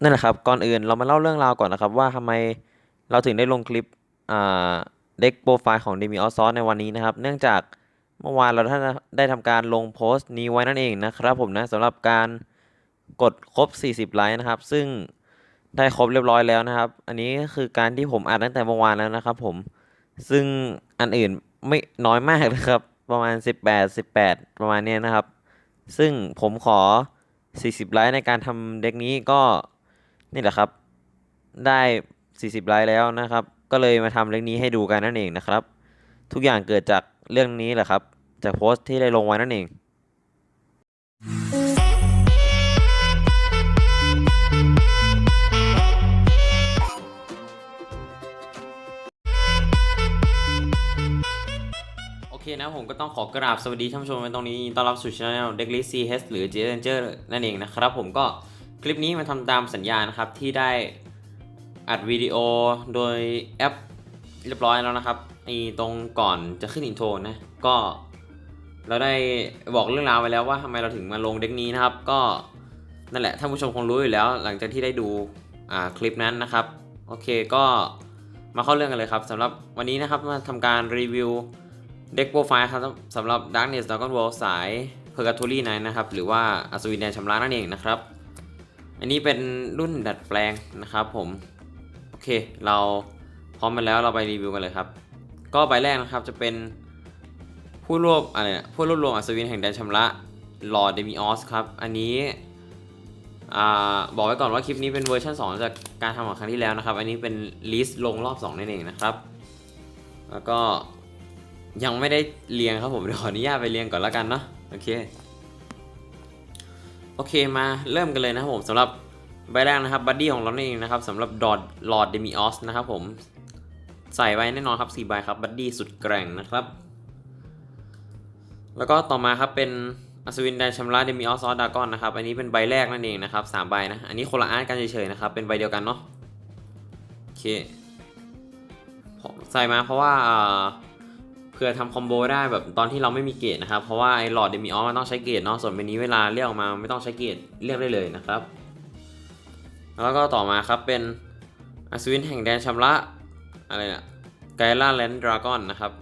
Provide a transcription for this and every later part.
นั่นแหละครับ ก่อนอื่นเรามาเล่าเรื่องราวก่อนนะครับ ว่าทำไมเราถึงได้ลงคลิปอ่าเด็กโปรไฟล์ของ d e m i o s ในวันนี้นะครับ เนื่องจากเมื่อวานเราท่านได้ทำการลงโพสต์นี้ไว้นั่นเองนะครับผมนะสำหรับการกดครบ 40 ไลค์นะครับ ซึ่งได้ครบเรียบร้อยแล้วนะครับ อันนี้คือการที่ผมอัดตั้งแต่เมื่อวานแล้วนะครับผม ซึ่งอันอื่นไม่น้อยมากนะครับ ประมาณ 18 18 ประมาณเนี้ยนะครับ ซึ่งผมขอ 40 ไลค์ในการทำเด็กนี้ก็ นี่แหละครับ ได้ 40ไลค์แล้วนะครับ ก็เลยมาทำเรื่องนี้ให้ดูกันนั่นเองนะครับ ทุกอย่างเกิดจากเรื่องนี้แหละครับ จากโพสต์ที่ได้ลงไว้นั่นเองโอเคนะผมก็ต้องขอกราบสวัสดีท่านผู้ชมในตรงนี้ต้อนรับสู่ช่องเด็กลิซีเฮสหรือ j จ r เจอร์นั่นเองนะครับผมก็ คลิปนี้มาทำตามสัญญานะครับที่ได้อัดวิดีโอโดยแอปเรียบร้อยแล้วนะครับไอตรงก่อนจะขึ้นอินโทรนะก็เราได้บอกเรื่องราวไปแล้วว่าทำไมเราถึงมาลงเด็กนี้นะครับ ก็นั่นแหละท่านผู้ชมคงรู้อยู่แล้ว หลังจากที่ได้ดูคลิปนั้นนะครับโอเคก็มาเข้าเรื่องกันเลยครับสำหรับวันนี้นะครับมาทำการรีวิวเด็กโปรไฟล์ครับสำหรับ Darkness Dragon World สาย Purgatory Night นะครับหรือว่าอัศวินแดนชำระนั่นเองนะครับ อันนี้เป็นรุ่นดัดแปลงนะครับผม โอเค เราพร้อมมาแล้วเราไปรีวิวกันเลยครับ ก็ใบแรกนะครับจะเป็นผู้รวบอะไรนะผู้รวบรวมอัศวินแห่งแดนชำระลอร์เดมิออสครับ อันนี้อบอกไว้ก่อนว่าคลิปนี้เป็นเวอร์ชัน2 จากการทำของครั้งที่แล้วนะครับ อันนี้เป็นลิสต์ลงรอบ2นั่นเองนะครับ แล้วก็ยังไม่ได้เรียงครับผมเดี๋ยวขออนุญาตไปเรียงก่อนแล้วกันเนาะโอเค โอเคมาเริ่มกันเลยนะครับผมสำหรับใบแรกนะครับบัดดี้ของเราเองนะครับสำหรับดอดลอดเดมิออสนะครับผมใส่ไว้แน่นอนครับ4ใบครับบัดดี้สุดแกร่งนะครับ แล้วก็ต่อมาครับเป็นอัศวินแดนชำระเดมิออสซอสดากอนนะครับอันนี้เป็นใบแรกนั่นเองนะครับสามใบนะอันนี้คนละอาร์ตกันเฉยๆนะครับเป็นใบเดียวกันเนาะโอเคผมใส่มาเพราะว่า เพื่อทำคอมโบได้แบบตอนที่เราไม่มีเกรดนะครับ เพราะว่าไอ้หลอดเดมิออมันต้องใช้เกรดเนาะส่วนใบนี้เวลาเรียกออกมาไม่ต้องใช้เกรดเรียกได้เลยนะครับ แล้วก็ต่อมาครับเป็นอัศวินแห่งแดนชำระอะไรนี่ยไกล่าแลนด์ดราก้อนนะครับ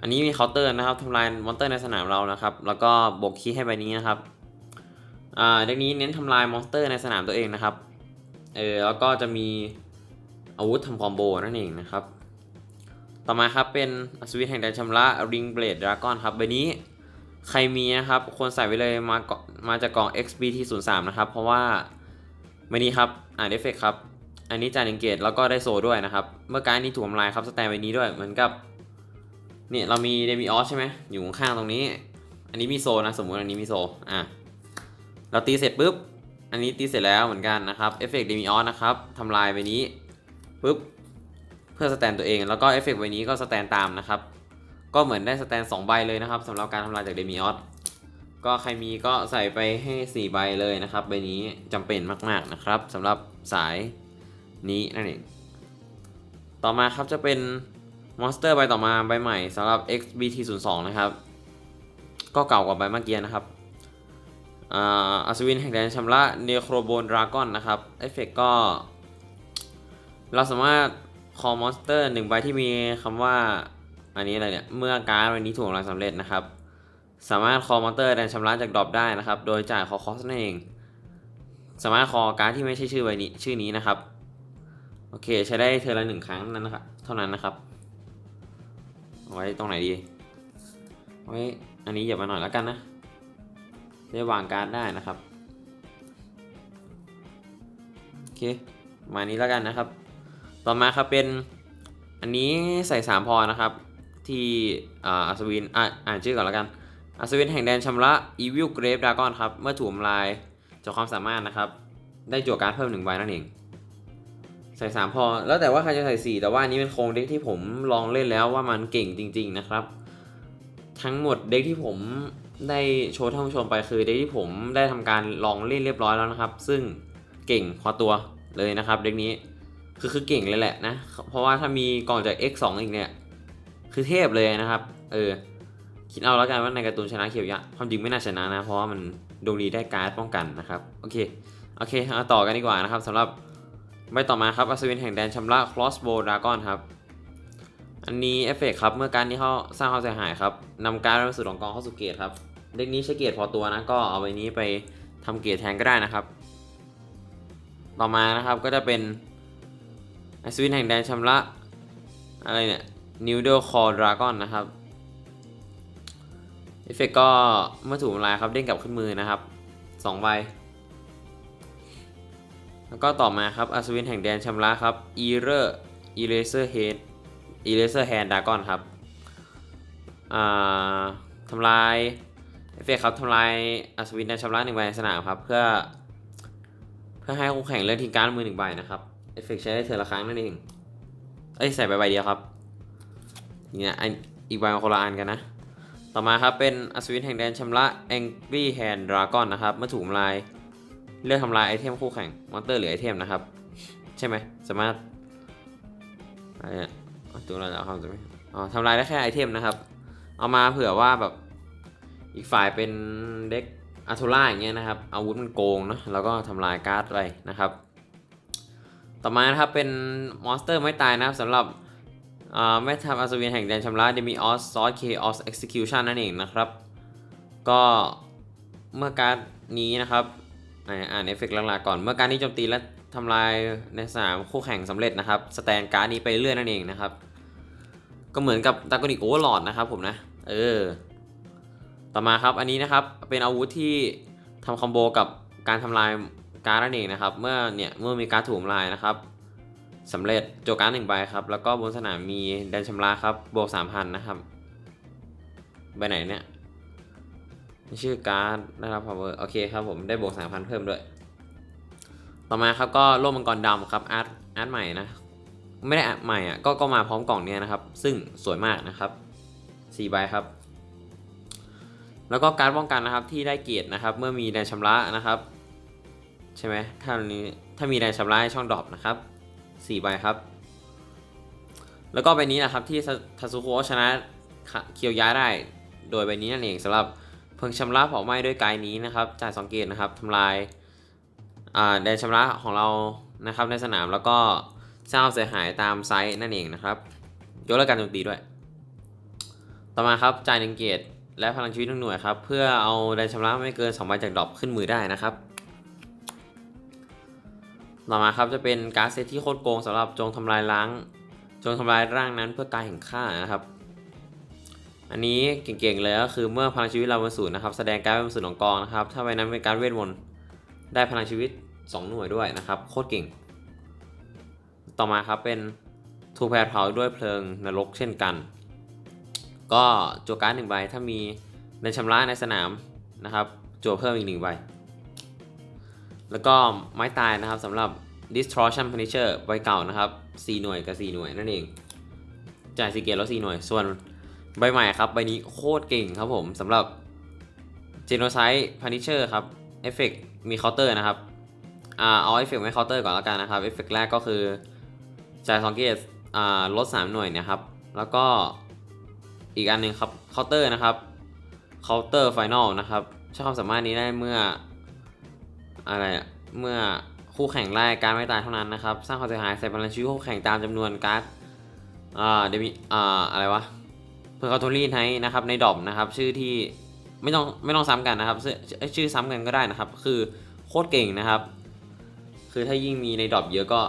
อันนี้มีเคาน์เตอร์นะครับทำลายมอนสเตอร์ในสนามเรานะครับ แล้วก็บวกคีย์ให้ใบนี้นะครับอ่าเด็กนี้เน้นทำลายมอนสเตอร์ในสนามตัวเองนะครับเออแล้วก็จะมีอาวุธทำคอมโบนั่นเองนะครับ ต่อมาครับเป็นอัศวินแห่งแดนชำระ Ring Blade Dragon ครับใบนี้ใครมีนะครับควรใส่ไว้เลยมาเกาะมาจากกล่อง XBT 0 3นะครับ เพราะว่าใบนี้ครับอ่านเอฟเฟกครับ อันนี้จ่ายหนึ่งเกตแล้วก็ได้โซด้วยนะครับ เมื่อการนี้ถูกทำลายครับสแตนใบนี้ด้วยเหมือนกับเนี่ยเรามีเดมิออสใช่ไหมอยู่ข้างตรงนี้ อันนี้มีโซนะสมมุติอันนี้มีโซอะเราตีเสร็จปุ๊บอันนี้ตีเสร็จแล้วเหมือนกันนะครับเอฟเฟกต์เดมิออสนะครับทำลายใบนี้ปุ๊บ เพื่อสแตนตัวเอง แล้วก็เอฟเฟกต์ใบนี้ก็สแตนตามนะครับ ก็เหมือนได้สแตน2ใบเลยนะครับสำหรับการทำลายจากเดมิออสก็ใครมีก็ใส่ไปให้ 4 ใบเลยนะครับใบนี้จำเป็นมาก ๆนะครับสำหรับสายนี้นั่นเองต่อมาครับจะเป็นมอนสเตอร์ใบต่อมาใบใหม่สำหรับ XBT02 นะครับ ก็เก่ากว่าใบเมื่อกี้นะครับอัศวินแห่งแดนชำระเนโครโบนดราก้อนนะครับเอฟเฟกก็ เราสามารถ คอมอนสเตอร์หนึ่งใบที่มีคำว่า อันนี้อะไรเนี่ย เมื่อการ์ดใบนี้ถูกทำลายสำเร็จนะครับ สามารถคอมอนสเตอร์แดนชำระจากดรอปได้นะครับ โดยจ่ายคอคอสนั่นเอง สามารถคอการ์ดที่ไม่ใช่ชื่อใบนี้ชื่อนี้นะครับ โอเค ใช้ได้เทอละหนึ่งครั้งนั้นนะครับเท่านั้นนะครับเอาไว้ตรงไหนดีเอาไว้อันนี้อย่ามาหน่อยแล้วกันนะจะได้วางการ์ดได้นะครับ โอเค มานี้แล้วกันนะครับ ต่อมาครับเป็นอันนี้ใส่ 3 พอนะครับ ที่อัศวินอ่านชื่อก่อนแล้วกันอัศวินแห่งแดนชำระ Evil Grave Dragon ครับ เมื่อถูกทำลายจากความสามารถนะครับ ได้จั่วการเพิ่มหนึ่งใบนั่นเอง ใส่ 3 พอ แล้วแต่ว่าใครจะใส่ 4 แต่ว่านนี้เป็นโครงเด็กที่ผมลองเล่นแล้วว่ามันเก่งจริง ๆนะครับ ทั้งหมดเด็กที่ผมได้โชว์ท่านผู้ชมไปคือเด็กที่ผมได้ทำการลองเล่นเรียบร้อยแล้วนะครับ ซึ่งเก่งพอตัวเลยนะครับ เด็กนี้ คือคือเก่งเลยแหละนะ เพราะว่าถ้ามีก่องจาก X2 อีกเนี่ย คือเทพเลยนะครับ เออ คิดเอาแล้วกันว่าในการ์ตูนชนะเขียวยะ ความจริงไม่น่าชนะนะ เพราะว่ามันดวงดีได้การ์ดป้องกันนะครับ โอเค โอเคมาต่อกันดีกว่านะครับสำหรับใบต่อมาครับอัศวินแห่งแดนชำระ crossbow dragon ครับ อันนี้เอฟเฟกต์ครับเมื่อการที่เขาสร้างความเสียหายครับนำการ์ดบริสุทธิ์ของกองเข้าสู่เกตครับเด็กนี้ใช้เกตพอตัวนะก็เอาใบนี้ไปทำเกตแทนก็ได้นะครับ ต่อมานะครับก็จะเป็น อัศวินแห่งแดนชำระอะไรเนี่ย Noodle Core Dragon นะครับเอฟเฟกต์ก็เมื่อถูกทำลายครับเด้งกลับขึ้นมือนะครับสองใบแล้วก็ต่อมาครับอัศวินแห่งแดนชำระครับ e r a e r a s e r Head e r a s e r Hand Dragon ครับทำลายเอฟเฟกต์ครับทำลายอัศวินแดนชำระหนึ่งใบในสนามครับ เพื่อ เพื่อให้คู่แข่งเลือกทิ้งการดมือหนึ่งใบนะครับ เอฟเฟกต์ใช้ได้เทอละครั้งนั่นเอง เอ้ยใส่ใบใบเดียวครับเนี่ยอีกใบคนละอันกันนะ ต่อมาครับเป็นอัศวินแห่งแดนชำระ Angry Hand Dragon นะครับเมื่อถูกทำลายเลือกทำลายไอเทมคู่แข่งมอนเตอร์หรือไอเทมนะครับ ใช่ไหมสามารถอะไรเนี่ยเอาตัวเราจะเอาคำจะไม่อ๋อทำลายได้แค่ไอเทมนะครับ เอามาเผื่อว่าแบบอีกฝ่ายเป็นเด็กอาร์ทูล่าอย่างเงี้ยนะครับอาวุธมันโกงเนาะแล้วก็ทำลายการ์ดไปนะครับ ต่อมานะครับเป็นมอนสเตอร์ไม่ตายนะครับสำหรับแม่ทัพอัศวินแห่งแดนชำระเดมิออสซอสเคออสเอ็กซิคิวชันนั่นเองนะครับ ก็เมื่อการนี้นะครับอ่านเอฟเฟกต์หลักๆก่อน เมื่อการที่โจมตีและทำลายในสนามคู่แข่งสำเร็จนะครับสแตนการ์ดนี้ไปเรื่อยนั่นเองนะครับ ก็เหมือนกับดากอนิกโอเวอร์ลอดนะครับผมนะ เออ ต่อมาครับอันนี้นะครับเป็นอาวุธที่ทำคอมโบกับการทำลาย การ์ดนั่นเองนะครับ เมื่อเนี่ยเมื่อมีการ์ดถูกลายนะครับสำเร็จโจการ์ดหนึ่งใบครับ แล้วก็บนสนามมีแดนชำระครับบวก3,000นนะครับใบไหนเนี่ยชื่อการ์ดได้รับ power โอเคครับผมได้บวก3,000เพิ่มด้วย ต่อมาครับก็ร่มมังกรดำครับอาร์ตอาร์ตใหม่นะไม่ได้อาร์ตใหม่อะก็ก็มาพร้อมกล่องเนี้ยนะครับ ซึ่งสวยมากนะครับ4ใบครับ แล้วก็การป้องกันนะครับที่ได้เกียรตินะครับ เมื่อมีแดนชำระนะครับ ใช่ไหมถ้านี้ถ้ามีแดนชำระให้ช่องดรอปนะครับ4ใบครับ แล้วก็ใบนี้นะครับที่ทัสุโคะชนะเคียวย้ายได้ โดยใบนี้นั่นเองสำหรับเพิ่งชำระเผาไหม้ด้วยกายนี้นะครับ จ่ายสองเกตนะครับทำลายแดนชำระของเรานะครับในสนามแล้วก็สร้างเสียหายตามไซส์นั่นเองนะครับยกเลิกการโจมตีด้วย ต่อมาครับจ่ายหนึ่งเกตและพลังชีวิตหนึ่งหน่วยครับ เพื่อเอาแดนชำระไม่เกิน2ใบจากดรอปขึ้นมือได้นะครับ ต่อมาครับจะเป็นการ์ดเซตที่โคตรโกงสำหรับจงทำลายล้าง จงทำลายร่างนั้นเพื่อกายแห่งข้านะครับ อันนี้เก่งๆเลยก็คือเมื่อพลังชีวิตเราเป็นศูนย์นะครับแสดงการดเป็นศูนย์ของกองนะครับถ้าใบนั้นเป็นการเวทมนต์ได้พลังชีวิต 2 หน่วยด้วยนะครับโคตรเก่ง ต่อมาครับเป็นทูแพรเผาด้วยเพลิงนรกเช่นกัน ก็จั่วการ์ดหนึ่งใบถ้ามีในชำระในสนามนะครับจั่วเพิ่มอีกหนึ่งใบ แล้วก็ไม้ตายนะครับสำหรับ Distortion Punisher ใบเก่านะครับ 4 หน่วยกับ 4 หน่วยนั่นเอง จ่ายสีเกตแล้ว 4 หน่วย ส่วนใบใหม่ครับ ใบนี้โคตรเก่งครับผมสำหรับ Genocide Punisher ครับเอฟเฟกมีเคาน์เตอร์นะครับอ่าเอาเอฟเฟกไม่เคาน์เตอร์ก่อนแล้วกันนะครับเอฟเฟกแรกก็คือ จ่าย2เกตอ่าลด 3 หน่วยเนะครับ แล้วก็อีกอันหนึ่งครับเคาน์เตอร์นะครับเคาน์เตอร์ไฟนอลนะครับใช้ความสามารถนี้ได้เมื่อ อะไรเมื่อคู่แข่งไล่การไม่ตายเท่านั้นนะครับ สร้างความเสียหายใส่พลังชีวิตคู่แข่งตามจำนวนการ์ดอ่าเดมิอ่าอะไรวะเพื่อเขาโทรี่ให้นะครับในดอมนะครับ ชื่อที่ไม่ต้องไม่ต้องซ้ำกันนะครับ ชื่อชื่อซ้ำกันก็ได้นะครับ คือโคตรเก่งนะครับ คือถ้ายิ่งมีในดอปเยอะก็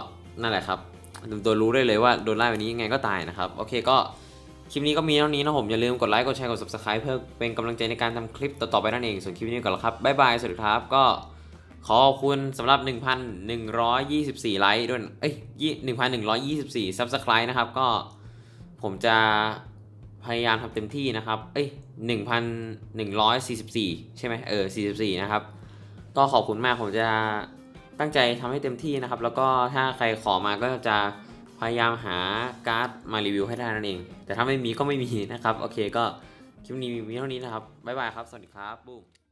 นั่นแหละครับตัวรู้ได้เลยว่าโดนไล่แบบนี้ยังไงก็ตายนะครับ โอเคก็คลิปนี้ก็มีเท่านี้นะผมอย่าลืมกดไลค์กดแชร์กด subscribe เพื่อเป็นกำลังใจในการทำคลิปต่อๆไปนั่นเองส่วนคลิปนี้ก่อนแล้วครับบ๊ายบายสวัสดีครับก็ ขอบคุณสำหรับ 1,124 ไลค์ด้วย เอ้ย1,124 subscribe นะครับ ก็ผมจะพยายามทำเต็มที่นะครับ เอ้ยหนึ่งพันหนึ่งร้อยสี่สิบสี่ใช่ไหมเออสี่สิบสี่นะครับ ก็ขอบคุณมาก ผมจะตั้งใจทำให้เต็มที่นะครับ แล้วก็ถ้าใครขอมาก็จะพยายามหาการ์ดมารีวิวให้ได้นั่นเอง แต่ถ้าไม่มีก็ไม่มีนะครับ โอเคก็คลิปนี้มีเท่านี้นะครับ บ๊ายบายครับ สวัสดีครับบุ้ม